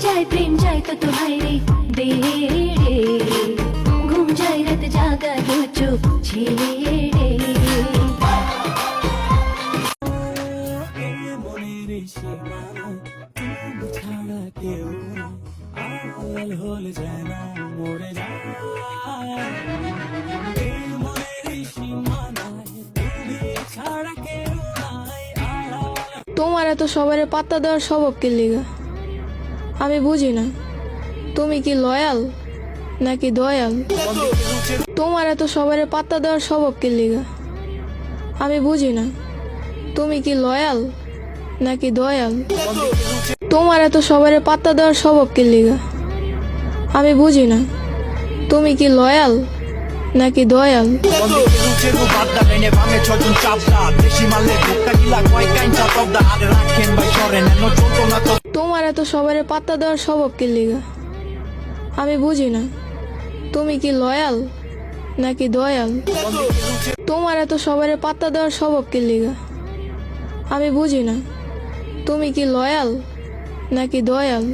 যায় প্রেম তো রে দে রে ঘুম যায় রাত চোখ তোমার এত সবারে পাত্তা দেওয়ার স্বভাব কি লিগা? আমি বুঝি না। তুমি কি লয়াল নাকি দয়াল? তোমার এত সবারে পাত্তা দেওয়ার স্বভাব কি লিগা? আমি বুঝি না। তুমি কি লয়াল নাকি দয়াল? তোমার এত সবারে পাত্তা দেওয়ার স্বভাব কি লিগা? আমি বুঝি না। তুমি কি লয়াল নাকি দয়াল? তোমার এত সবারে পাত্তা দেওয়ার স্বভাব কি লিগা? আমি বুঝি না। তুমি কি লয়াল নাকি দয়াল? তোমার এত সবারে পাত্তা দেওয়ার স্বভাব কি লিগা? আমি বুঝি না। তুমি কি লয়াল নাকি দয়াল?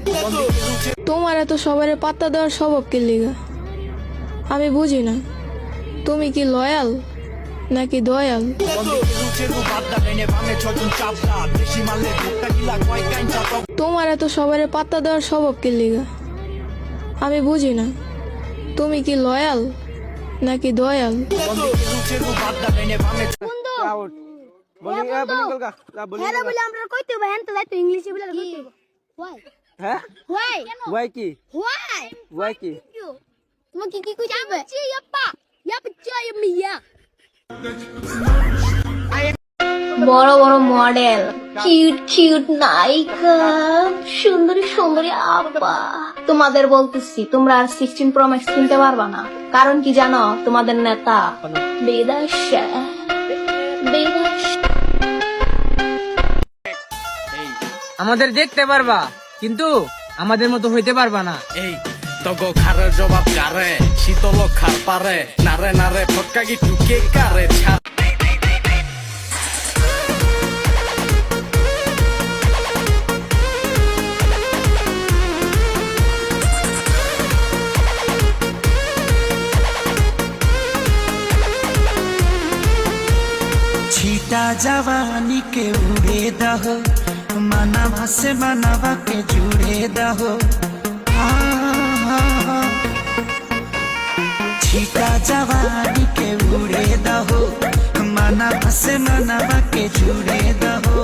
তোমার এত সবারে পাত্তা দেওয়ার স্বভাব কি লিগা? আমি বুঝি না। তুমি কি লয়াল নাকি দয়াল? তোমার এত সবারে পাত্তা দেওয়ার স্বভাব কি লিগা? আমি বুঝি না। তুমি কি লয়াল নাকি দয়াল? হ্যাঁ হ্যাঁ হ্যাঁ কি? কি? কি? বড় বড় মডেল। কিউট কিউট নায়িকা সুন্দরী সুন্দরী আপা তোমাদের বলতেছি তোমরা আর সিক্সটিন প্রো ম্যাক্স কিনতে পারবা না। কারণ কি জানো তোমাদের নেতা বেদাস আমাদের দেখতে পারবা কিন্তু আমাদের মতো হইতে পারবা না। এই তগো খারের জবাব কারে? শীতল খার পারে? নারে নারে ফটকা গি টুকে কারে ছাড় छीटा जवानी के उड़े दहो मनवा से मनवा के जुड़े दहो छीटा जवानी के শিকা জওয়ানিকে উড়ে মানা ভাসে মানা বাকে জুড়ে দাও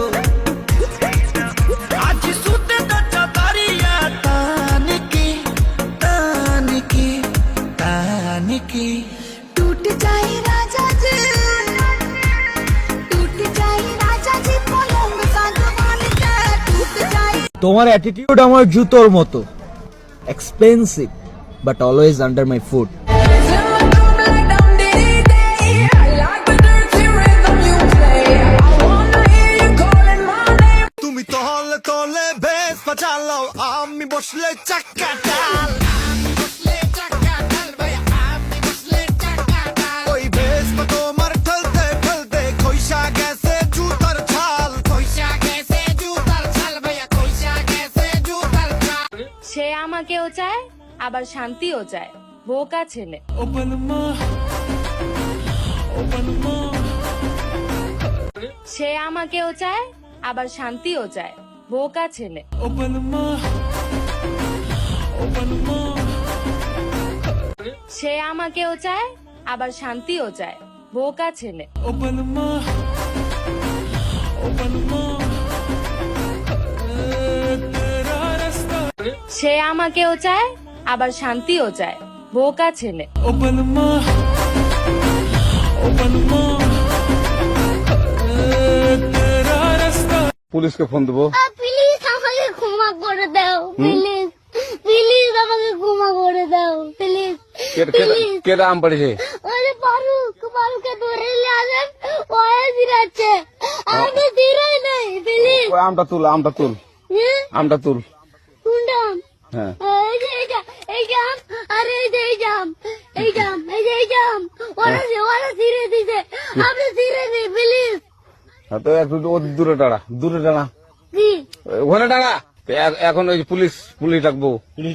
আজ সুতে দচ্চা তোমার অ্যাটিটিউড আমার জুতোর মতো। Expensive but always under my foot জুতার ছাল ভাইয়া খইসা গেছে জুতার ছাল। সে আমাকেও চায় আবার শান্তিও চায়। বোকা ছেলে. সে আমাকেও চায় আবার শান্তিও চায়। বোকা ছেলে। সে আমাকেও চায় আবার শান্তিও চায়। বোকা ছেলে। সে আমাকেও চায় আবার শান্তিও চায়। বোকা ছেলে। পুলিশকে ফোন দেবো। ক্ষমা করে দাও প্লিজ প্লিজ আমাকে ক্ষমা করে দাও প্লিজ কেটা আম পড়েছে। ওরে ফারুক ফারুককে ধরে নিয়ে আসেন ওয়ে দিরাচ্ছে। আমি দিরাই নাই প্লিজ আমটা তুল আমটা তুল। আমটা তুল। কুন্ডাম হ্যাঁ। এই যে এই জাম আরে এই যে এই জাম এই জাম এই যে এই জাম ওরা ওরা ধীরে দিছে। আপনি ধীরে দিন প্লিজ হ্যাঁ, তো একটু দূরে দাঁড়া দূরে দাঁড়া ওখানে এ- এখন ওই পুলিশ পুলিশ ডাকবো। প্লিজ